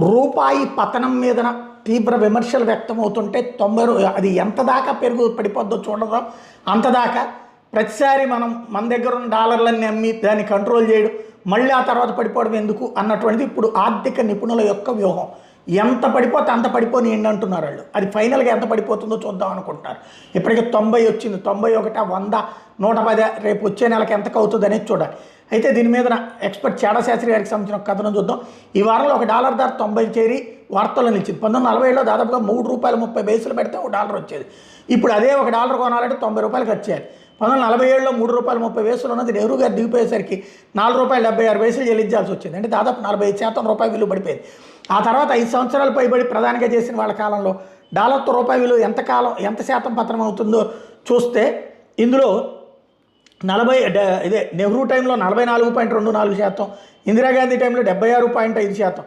రూపాయి పతనం మీద తీవ్ర విమర్శలు వ్యక్తమవుతుంటే తొంభై అది ఎంత దాకా పెరుగు పడిపోద్దో చూడదో అంతదాకా ప్రతిసారి మనం మన దగ్గర ఉన్న డాలర్లన్నీ అమ్మి దాన్ని కంట్రోల్ చేయడం మళ్ళీ ఆ తర్వాత పడిపోవడం ఎందుకు అన్నటువంటిది ఇప్పుడు ఆర్థిక నిపుణుల యొక్క వ్యూహం. ఎంత పడిపోతే అంత పడిపోని ఏంటి అంటున్నారు వాళ్ళు. అది ఫైనల్గా ఎంత పడిపోతుందో చూద్దాం అనుకుంటున్నారు ఇప్పటికే తొంభై వచ్చింది. తొంభై ఒకట వంద నూట పది రేపు వచ్చే నెలకి ఎంతకు అవుతుంది అనేది చూడాలి. అయితే దీని మీద ఎక్స్పర్ట్ చేడశాస్త్రి గారికి సంబంధించిన ఒక కథనం చూద్దాం. ఈ వారంలో ఒక డాలర్ ధర తొంభై చేరి వార్తల్లో నిలిచింది. పంతొమ్మిది నలభై ఏడులో దాదాపుగా మూడు రూపాయలు ముప్పై బేసులు పెడితే ఒక డాలర్ వచ్చేది. ఇప్పుడు అదే ఒక డాలర్ కొనాలంటే తొంభై రూపాయలు ఖర్చు చేయాలి. పంతొమ్మిది నలభై ఏడులో మూడు రూపాయలు ముప్పై వేసులు ఉన్నది నెహ్రూ గారు దిగిపోయేసరికి నాలుగు రూపాయలు డెబ్బై ఆరు వేసులు చెల్లించాల్సి వచ్చింది. అంటే దాదాపు నలభై ఐదు శాతం రూపాయి విలువ పడిపోయింది. ఆ తర్వాత ఐదు సంవత్సరాలు పైబడి ప్రధానిగా చేసిన వాళ్ళ కాలంలో డాలర్తో రూపాయి విలువ ఎంత కాలం ఎంత శాతం పతనం అవుతుందో చూస్తే ఇందులో నలభై డ- ఇదే నెహ్రూ టైంలో నలభై నాలుగు పాయింట్ రెండు నాలుగు శాతం ఇందిరాగాంధీ టైంలో డెబ్బై ఆరు పాయింట్ ఐదు శాతం